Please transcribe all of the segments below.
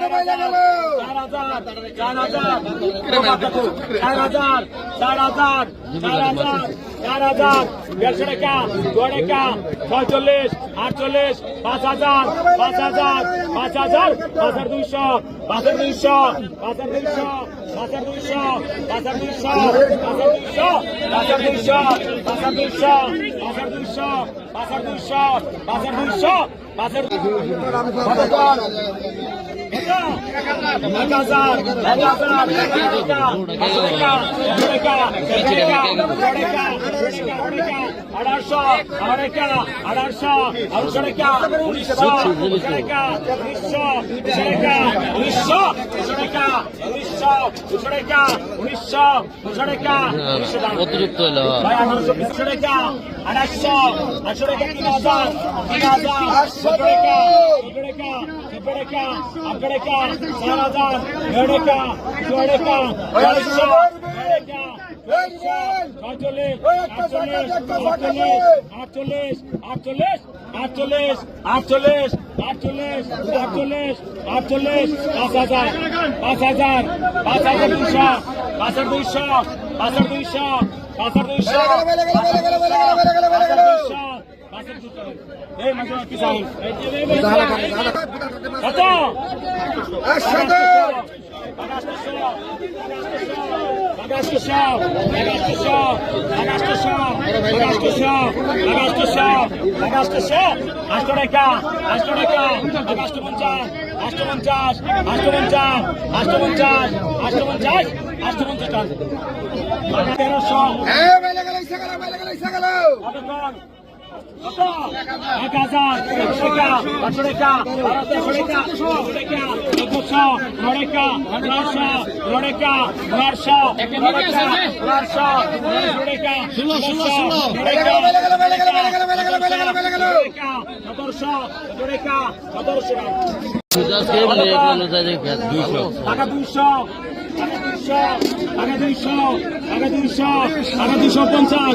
চার হাজার চার হাজার। চার হাজার চার হাজার দেড়শো টাকা দু টাকা ছয়চল্লিশ, আটচল্লিশ, পাঁচ হাজার পাঁচ হাজার পাঁচ হাজার পাঁচ হাজার দুইশো, পাঁচ হাজার দুইশো, পাঁচ হাজার দুইশো, পাঁচ হাজার দুইশো, পাঁচ হাজার দুইশো, পাঁচ হাজার দুইশো, পাঁচ হাজার দুইশো, পাঁচ হাজার দুইশো। দুইশো পাঁচের দুইশো পাঁচের দুইশো পাঁচের এক হাজার এক হাজার এক হাজার। আড়াইশো আড়াইটা আড়াইশো আড়াইশো টাকা উনিশশো টাকা উনিশশো টাকা উনিশশো টাকা উনিশশো টাকা উনিশশো টাকা অতিরিক্ত হলো আঠারোশো টাকা আড়াইশো আটশো টাকা তিন হাজার তিন হাজার আটশো টাকা টাকা আটশো টাকা চার হাজার নয় টাকা ছয় টাকা চারশো আটচল্লিশ আটচল্লিশ আটচল্লিশ আটচল্লিশ আটচল্লিশ আটচল্লিশ আটচল্লিশ আটচল্লিশ পাঁচ হাজার পাঁচ হাজার পাঁচ হাজার দুইশো পাঁচ হাজার দুইশো পাঁচ হাজার দুইশো পাঁচ হাজার দুইশো এই মাঝে কি চাই কত আটশো টাকা আটশো টাকা আটশো পঞ্চাশ আটশো পঞ্চাশ আটশো পঞ্চাশ আটশো পঞ্চাশ আটশো পঞ্চাশ আটশো পঞ্চাশ তেরোশো কতক্ষণ এক হাজার একশো টাকা পাঁচশো টাকা বারোশো টাকা একশো টাকা একুশশো নয় টাকা নয়শো নয় এক হাজার একশো টাকা পাঁচশো টাকা বারোশো টাকা ছশো টাকা চোদ্দশো নরেকা নশো নরেকা নশো নরেকা নশো নশো টাকা ষোলোশো নরেকা সতেরোশো নরেকা সতেরোশো টাকা দুশো টাকা দুইশো টাকা দুইশো টাকা দুইশো পঞ্চাশ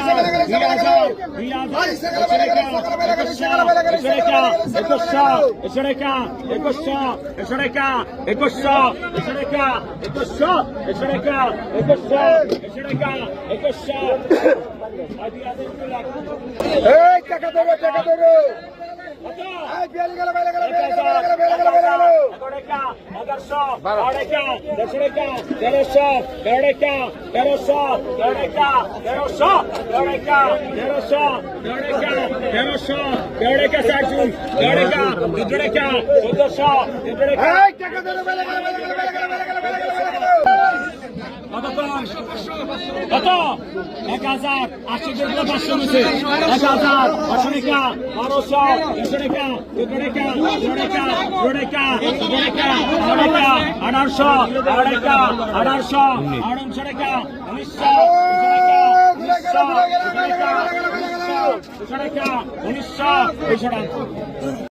টাকা দেবো টাকা দেবো বিয়ালি গেল বেলা গেল বেলা গেল বেলা গেল কত এক হাজার আশি টাকা পাঁচশো নিচে এক হাজার পাঁচশো টাকা বারোশো তিনশো টাকা চোদ্দ টাকা ষোলো টাকা দুটাকা দুটাকা দুটাকা আঠারোশো আড়াইটা আঠারোশো আড়াইশো টাকা উনিশশো উনিশশো উনিশশো উনিশশো উনিশশো